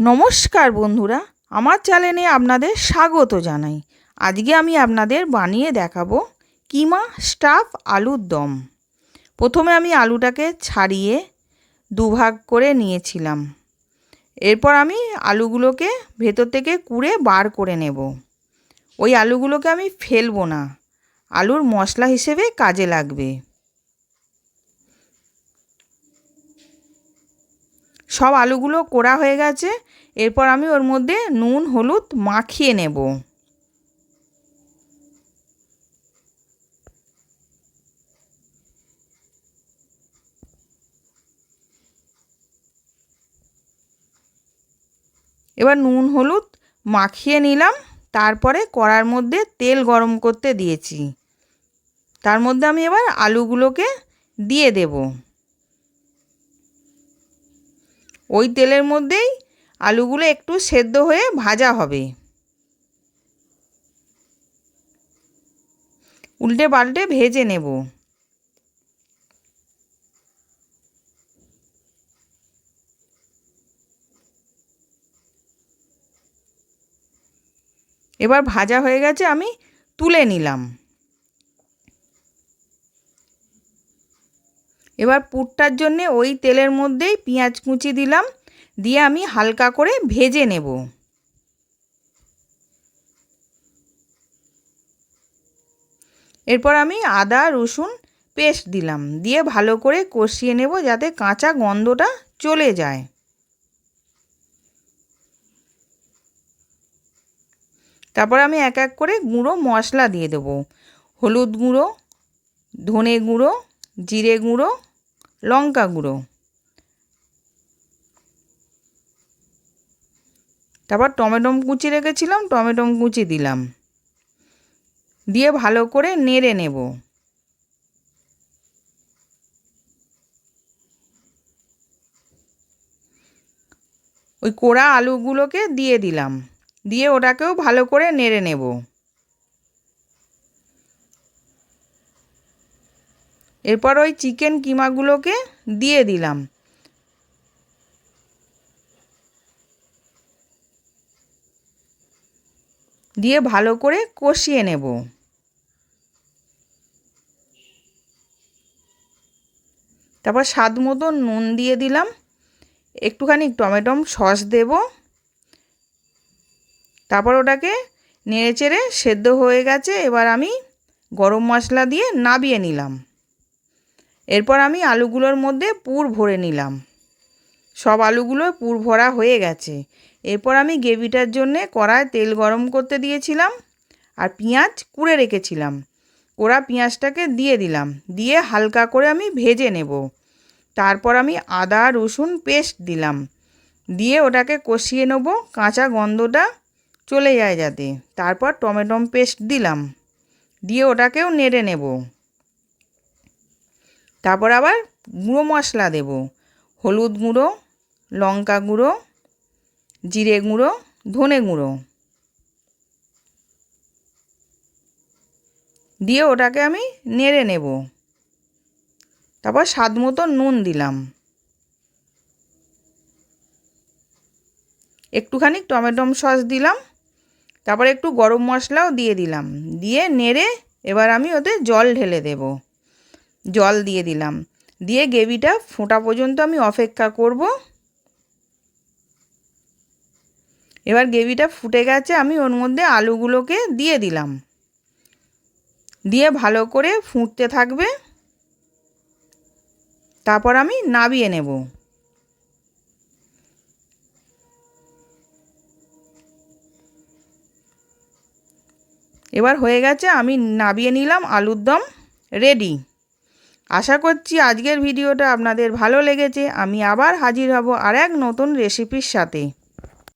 নমস্কার বন্ধুরা, আমার চ্যানেলে আপনাদের স্বাগত জানাই। আজকে আমি আপনাদের বানিয়ে দেখাবো কিমা স্টাফ আলুর দম। প্রথমে আমি আলুটাকে ছাড়িয়ে দুভাগ করে নিয়েছিলাম। এরপর আমি আলুগুলোকে ভেতর থেকে কুড়ে বার করে নেব। ওই আলুগুলোকে আমি ফেলব না। আলুর মশলা হিসেবে কাজে লাগবে। সব আলুগুলো কোড়া হয়ে গেছে। এরপর আমি ওর মধ্যে নুন, হলুদ মাখিয়ে নেব। এবার নুন, হলুদ মাখিয়ে নিলাম। তারপরে কড়ার মধ্যে তেল গরম করতে দিয়েছি। তার মধ্যে আমি এবার আলুগুলোকে দিয়ে দেবো। ওই তেলের মধ্যেই আলুগুলো একটু সেদ্ধ হয়ে ভাজা হবে। উল্টে পাল্টে ভেজে নেব। এবার ভাজা হয়ে গেছে আমি তুলে নিলাম। এবার পুরটার জন্যে ওই তেলের মধ্যেই পেঁয়াজ কুচি দিলাম, দিয়ে আমি হালকা করে ভেজে নেব। এরপর আমি আদা, রসুন পেস্ট দিলাম, দিয়ে ভালো করে কষিয়ে নেব যাতে কাঁচা গন্ধটা চলে যায়। তারপর আমি এক এক করে গুঁড়ো মশলা দিয়ে দেবো। হলুদ গুঁড়ো, ধনে গুঁড়ো, জিরে গুঁড়ো লঙ্কা গুঁড়ো। তারপর টমেটো কুচি রেখেছিলাম, টমেটো কুচি দিলাম। দিয়ে ভালো করে নেড়ে নেব। ওই কোড়া আলুগুলোকে দিয়ে দিলাম। দিয়ে ওটাকেও ভালো করে নেড়ে নেব। এরপর ওই চিকেন কিমাগুলোকে দিয়ে দিলাম। দিয়ে ভালো করে কষিয়ে নেব। তারপর স্বাদ মতো নুন দিয়ে দিলাম। একটুখানি টমেটো সস দেব। তারপর ওটাকে নেড়ে চেড়ে সেদ্ধ হয়ে গেছে। এবার আমি গরম মশলা দিয়ে নাবিয়ে নিলাম। এরপর আমি আলুগুলোর মধ্যে পুর ভরে নিলাম। সব আলুগুলো পুর ভরা হয়ে গেছে। এরপর আমি গ্রেভিটার জন্যে কড়ায় তেল গরম করতে দিয়েছিলাম আর পেঁয়াজ কুড়ে রেখেছিলাম। কোড়া পেঁয়াজটাকে দিয়ে দিলাম। দিয়ে হালকা করে আমি ভেজে নেব। তারপর আমি আদা, রসুন পেস্ট দিলাম। দিয়ে ওটাকে কষিয়ে নেব। কাঁচা গন্ধটা চলে যায় যাতে। তারপর টমেটো পেস্ট দিলাম। দিয়ে ওটাকেও নেড়ে নেব। তারপর আবার গুঁড়ো মশলা দেব। হলুদ গুঁড়ো, লঙ্কা গুঁড়ো, জিরে গুঁড়ো, ধনে গুঁড়ো। দিয়ে ওটাকে আমি নেড়ে নেব। তারপর স্বাদ মতো নুন দিলাম। একটুখানি টমেটো সস দিলাম। তারপর একটু গরম মশলাও দিয়ে দিলাম। দিয়ে নেড়ে এবার আমি ওতে জল ঢেলে দেব। জল দিয়ে দিলাম। দিয়ে গ্রেভিটা ফোঁটা পর্যন্ত আমি অপেক্ষা করব। এবার গ্রেভিটা ফুটে গেছে, আমি ওর মধ্যে আলুগুলোকে দিয়ে দিলাম। দিয়ে ভালো করে ফুটতে থাকবে। তারপর আমি নাবিয়ে নেব। এবার হয়ে গেছে, আমি নাবিয়ে নিলাম আলুর দম রেডি। আশা করছি আজকের ভিডিওটা আপনাদের ভালো লেগেছে। আমি আবার হাজির হব আর এক নতুন রেসিপির সাথে।